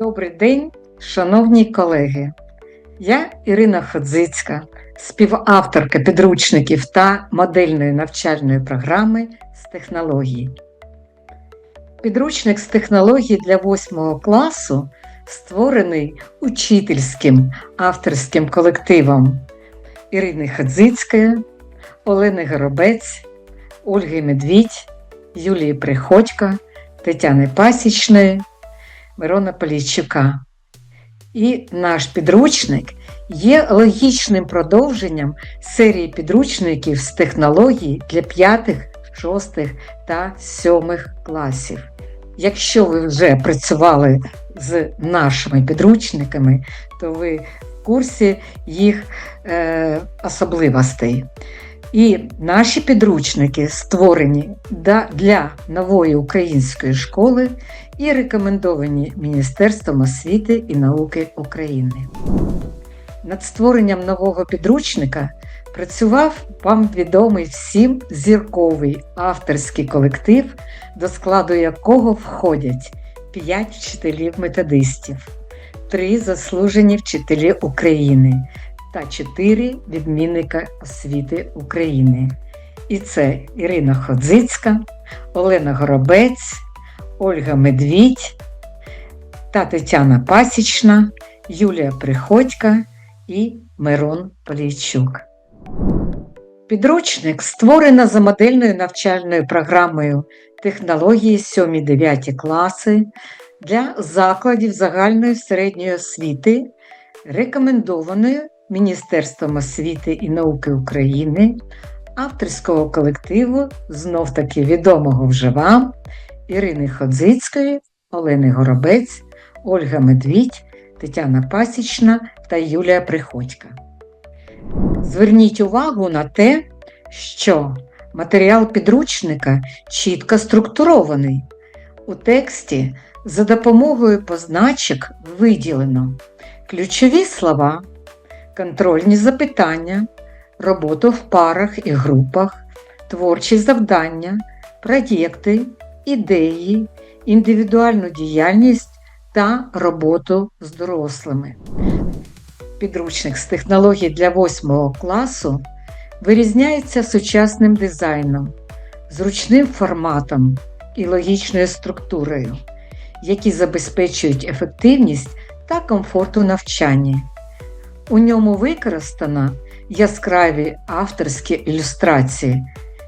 Добрий день, шановні колеги. Я Ірина Ходзицька, співавторка підручників та модельної навчальної програми з технологій. Підручник з технологій для 8 класу створений учительським авторським колективом Ірини Ходзицької, Олени Горобець, Ольги Медвідь, Юлії Приходько, Тетяни Пасічної, Мирона Полійчука. І наш підручник є логічним продовженням серії підручників з технологій для 5, 6 та 7 класів. Якщо ви вже працювали з нашими підручниками, то ви в курсі їх е, особливостей. І наші підручники створені для нової української школи і рекомендовані Міністерством освіти і науки України. Над створенням нового підручника працював вам відомий всім зірковий авторський колектив, до складу якого входять 5 вчителів-методистів, 3 заслужені вчителі України та 4 відмінника освіти України. І це Ірина Ходзицька, Олена Горобець, Ольга Медвідь та Тетяна Пасічна, Юлія Приходько і Мирон Полійчук. Підручник створено за модельною навчальною програмою технології 7-9 класи для закладів загальної середньої освіти, рекомендованою Міністерством освіти і науки України, авторського колективу, знов таки відомого вже вам, Ірини Ходзицької, Олени Горобець, Ольга Медвідь, Тетяна Пасічна та Юлія Приходько. Зверніть увагу на те, що матеріал підручника чітко структурований. У тексті за допомогою позначок виділено ключові слова, контрольні запитання, роботу в парах і групах, творчі завдання, проєкти, ідеї, індивідуальну діяльність та роботу з дорослими. Підручник з технологій для 8 класу вирізняється сучасним дизайном, зручним форматом і логічною структурою, які забезпечують ефективність та комфорт у навчанні. У ньому використано яскраві авторські ілюстрації.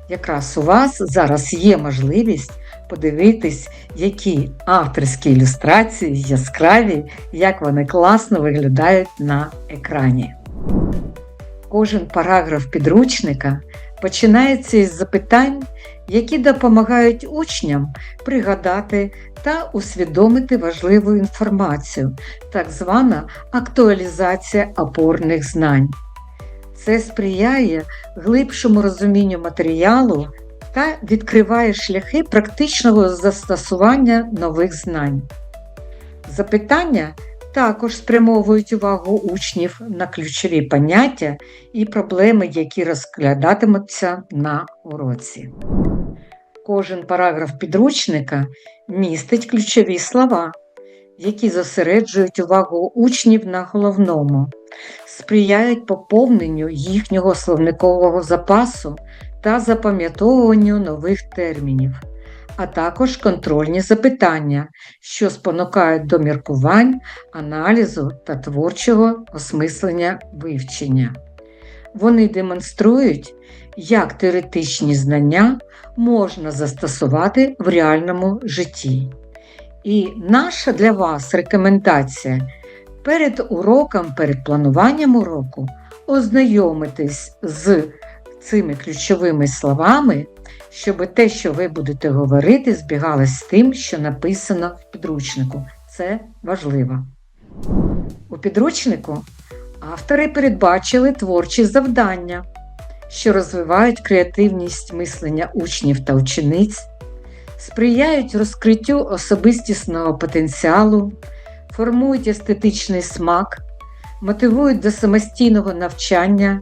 Якраз у вас зараз є можливість подивитись, які авторські ілюстрації яскраві, як вони класно виглядають на екрані. Кожен параграф підручника починається із запитань, які допомагають учням пригадати та усвідомити важливу інформацію, так звана актуалізація опорних знань. Це сприяє глибшому розумінню матеріалу та відкриває шляхи практичного застосування нових знань. Запитання також спрямовують увагу учнів на ключові поняття і проблеми, які розглядатимуться на уроці. Кожен параграф підручника містить ключові слова, які зосереджують увагу учнів на головному, сприяють поповненню їхнього словникового запасу та запам'ятовуванню нових термінів, а також контрольні запитання, що спонукають до міркувань, аналізу та творчого осмислення вивчення. Вони демонструють, як теоретичні знання можна застосувати в реальному житті. І наша для вас рекомендація перед уроком, перед плануванням уроку ознайомитись з цими ключовими словами, щоб те, що ви будете говорити, збігалось з тим, що написано в підручнику. Це важливо. У підручнику автори передбачили творчі завдання, що розвивають креативність мислення учнів та учениць, сприяють розкриттю особистісного потенціалу, формують естетичний смак, мотивують до самостійного навчання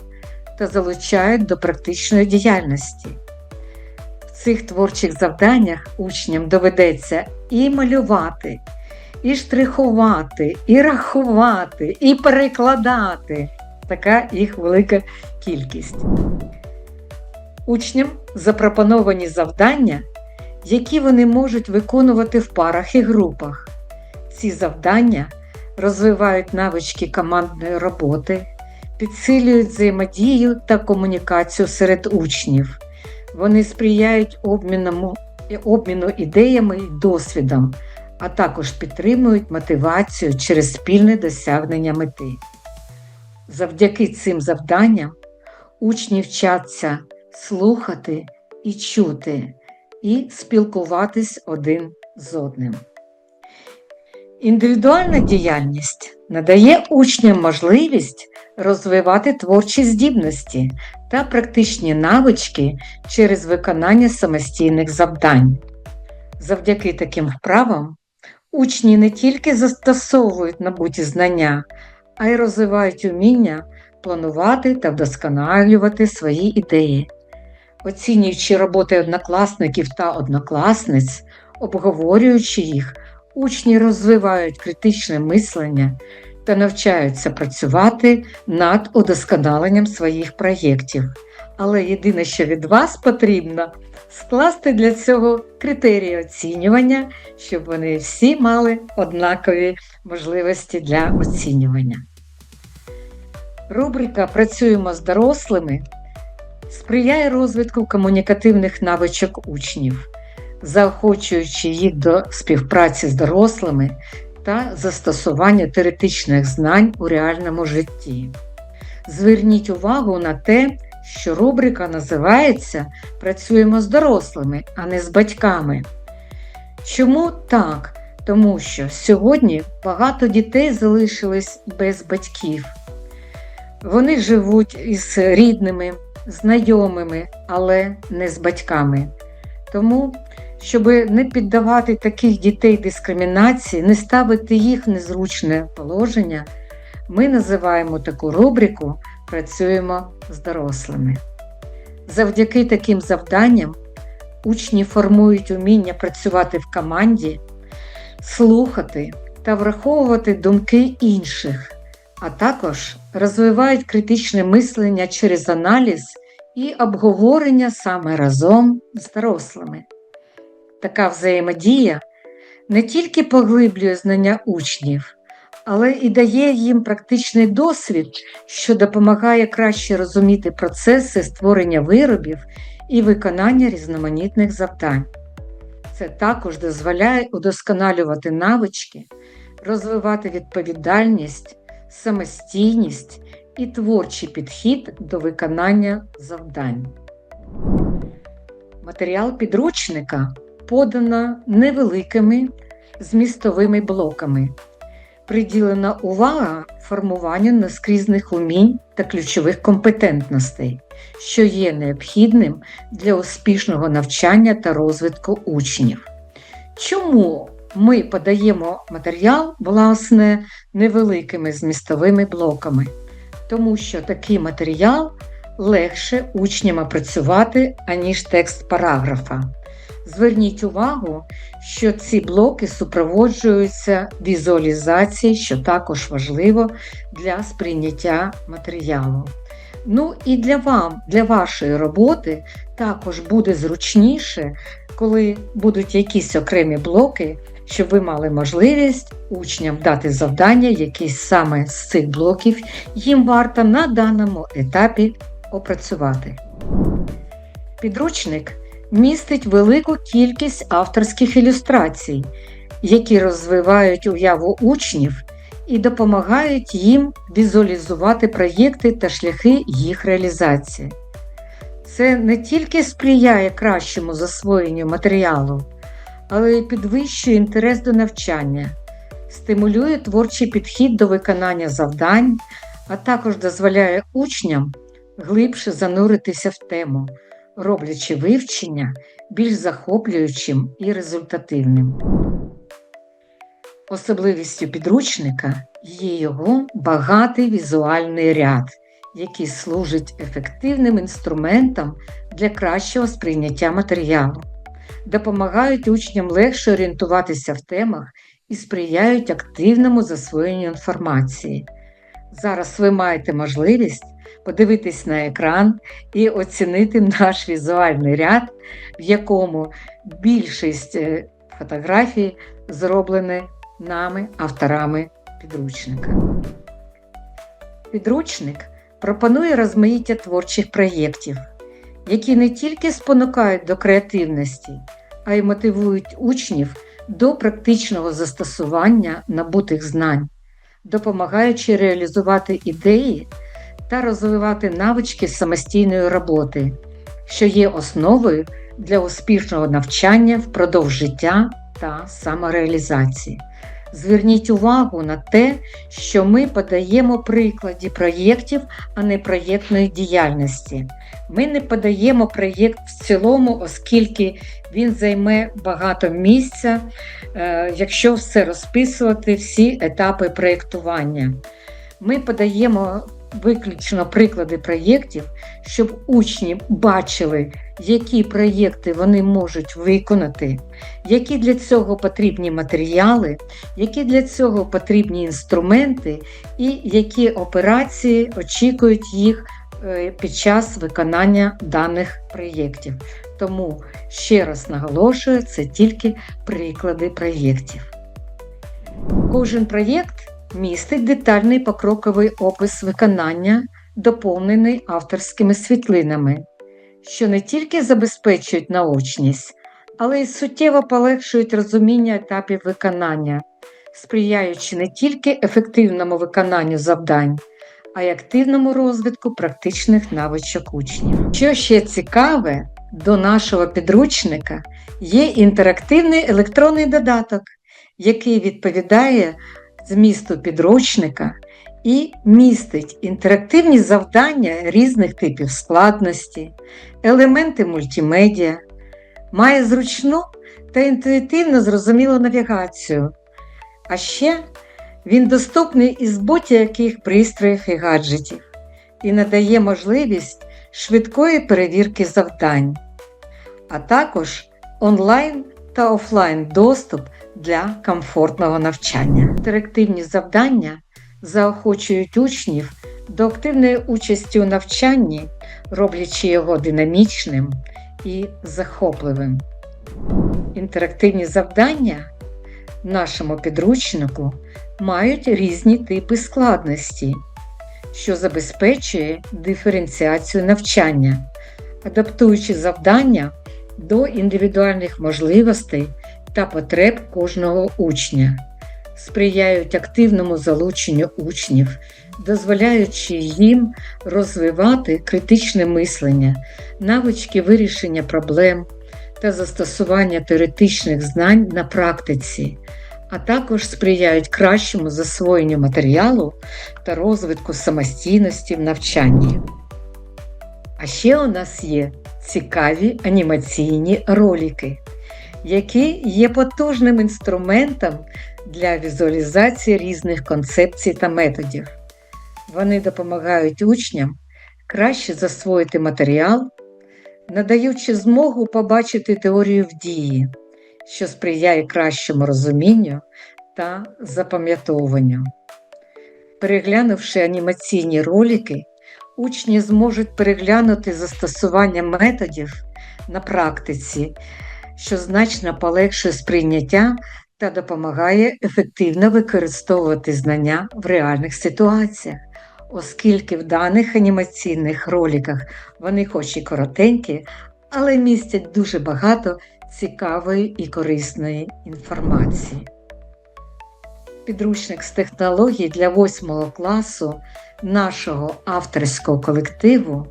та залучають до практичної діяльності. Цих творчих завданнях учням доведеться і малювати, і штрихувати, і рахувати, і перекладати. Така їх велика кількість. Учням запропоновані завдання, які вони можуть виконувати в парах і групах. Ці завдання розвивають навички командної роботи, підсилюють взаємодію та комунікацію серед учнів. Вони сприяють обміну, обміну ідеями і досвідом, а також підтримують мотивацію через спільне досягнення мети. Завдяки цим завданням учні вчаться слухати і чути, і спілкуватись один з одним. Індивідуальна діяльність надає учням можливість розвивати творчі здібності та практичні навички через виконання самостійних завдань. Завдяки таким вправам учні не тільки застосовують набуті знання, а й розвивають уміння планувати та вдосконалювати свої ідеї. Оцінюючи роботи однокласників та однокласниць, обговорюючи їх, учні розвивають критичне мислення та навчаються працювати над удосконаленням своїх проєктів. Але єдине, що від вас потрібно, скласти для цього критерії оцінювання, щоб вони всі мали однакові можливості для оцінювання. Рубрика Працюємо з дорослими сприяє розвитку комунікативних навичок учнів, заохочуючи їх до співпраці з дорослими та застосування теоретичних знань у реальному житті. Зверніть увагу на те, що рубрика називається Працюємо з дорослими, а не з батьками. Чому так? Тому що сьогодні багато дітей залишились без батьків. Вони живуть із рідними, знайомими, але не з батьками. Тому, щоб не піддавати таких дітей дискримінації, не ставити їх в незручне положення, ми називаємо таку рубрику Працюємо з дорослими. Завдяки таким завданням учні формують уміння працювати в команді, слухати та враховувати думки інших, а також розвивають критичне мислення через аналіз і обговорення саме разом з дорослими. Така взаємодія не тільки поглиблює знання учнів, але і дає їм практичний досвід, що допомагає краще розуміти процеси створення виробів і виконання різноманітних завдань. Це також дозволяє удосконалювати навички, розвивати відповідальність, самостійність і творчий підхід до виконання завдань. Матеріал підручника подано невеликими змістовими блоками. Приділена увага формуванню наскрізних умінь та ключових компетентностей, що є необхідним для успішного навчання та розвитку учнів. Чому ми подаємо матеріал, власне, невеликими змістовими блоками? Тому що такий матеріал легше учням опрацювати, аніж текст параграфа. Зверніть увагу, що ці блоки супроводжуються візуалізацією, що також важливо для сприйняття матеріалу. Ну і для вам, для вашої роботи також буде зручніше, коли будуть якісь окремі блоки, щоб ви мали можливість учням дати завдання, якісь саме з цих блоків їм варто на даному етапі опрацювати. Підручник містить велику кількість авторських ілюстрацій, які розвивають уяву учнів і допомагають їм візуалізувати проєкти та шляхи їх реалізації. Це не тільки сприяє кращому засвоєнню матеріалу, але й підвищує інтерес до навчання, стимулює творчий підхід до виконання завдань, а також дозволяє учням глибше зануритися в тему, роблячи вивчення більш захоплюючим і результативним. Особливістю підручника є його багатий візуальний ряд, який служить ефективним інструментом для кращого сприйняття матеріалу. допомагають учням легше орієнтуватися в темах і сприяють активному засвоєнню інформації. Зараз ви маєте можливість подивитись на екран і оцінити наш візуальний ряд, в якому більшість е, фотографій зроблені нами, авторами підручника. Підручник пропонує розмаїття творчих проєктів, які не тільки спонукають до креативності, а й мотивують учнів до практичного застосування набутих знань, допомагаючи реалізувати ідеї та розвивати навички самостійної роботи, що є основою для успішного навчання впродовж життя та самореалізації. Зверніть увагу на те, що ми подаємо приклади проєктів, а не проєктної діяльності. Ми не подаємо проєкт в цілому, оскільки він займе багато місця, е, якщо все розписувати, всі етапи проєктування. Ми подаємо виключно приклади проєктів, щоб учні бачили, які проєкти вони можуть виконати, які для цього потрібні матеріали, які для цього потрібні інструменти і які операції очікують їх е, під час виконання даних проєктів. Тому ще раз наголошую, це тільки приклади проєктів. Кожен проєкт містить детальний покроковий опис виконання, доповнений авторськими світлинами, що не тільки забезпечують наочність, але й суттєво полегшують розуміння етапів виконання, сприяючи не тільки ефективному виконанню завдань, а й активному розвитку практичних навичок учнів. Що ще цікаве, до нашого підручника є інтерактивний електронний додаток, який відповідає змісту підручника і містить інтерактивні завдання різних типів складності, елементи мультимедіа, має зручну та інтуїтивно зрозумілу навігацію. А ще він доступний із будь-яких пристроїв і гаджетів і надає можливість швидкої перевірки завдань, а також онлайн та офлайн доступ для комфортного навчання. Інтерактивні завдання заохочують учнів до активної участі у навчанні, роблячи його динамічним і захопливим. Інтерактивні завдання в нашому підручнику мають різні типи складності, що забезпечує диференціацію навчання, адаптуючи завдання до індивідуальних можливостей та потреб кожного учня, сприяють активному залученню учнів, дозволяючи їм розвивати критичне мислення, навички вирішення проблем та застосування теоретичних знань на практиці, а також сприяють кращому засвоєнню матеріалу та розвитку самостійності в навчанні. А ще у нас є цікаві анімаційні ролики, які є потужним інструментом для візуалізації різних концепцій та методів. Вони допомагають учням краще засвоїти матеріал, надаючи змогу побачити теорію в дії, що сприяє кращому розумінню та запам'ятовуванню. Переглянувши анімаційні ролики, учні зможуть переглянути застосування методів на практиці, що значно полегшує сприйняття та допомагає ефективно використовувати знання в реальних ситуаціях, оскільки в даних анімаційних роликах вони хоч і коротенькі, але містять дуже багато цікавої і корисної інформації. Підручник з технологій для 8 класу нашого авторського колективу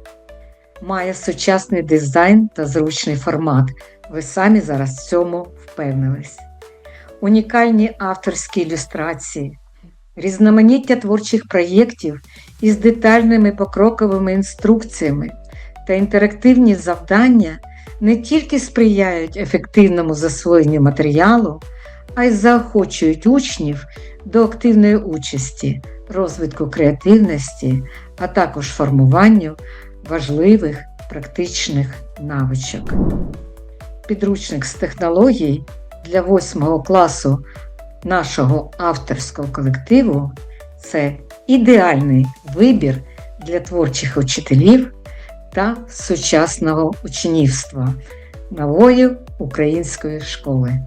має сучасний дизайн та зручний формат. Ви самі зараз в цьому впевнились. Унікальні авторські ілюстрації, різноманіття творчих проєктів із детальними покроковими інструкціями та інтерактивні завдання не тільки сприяють ефективному засвоєнню матеріалу, а й заохочують учнів до активної участі, розвитку креативності, а також формуванню важливих практичних навичок. підручник з технологій для 8 класу нашого авторського колективу це ідеальний вибір для творчих учителів та сучасного учнівства нової української школи.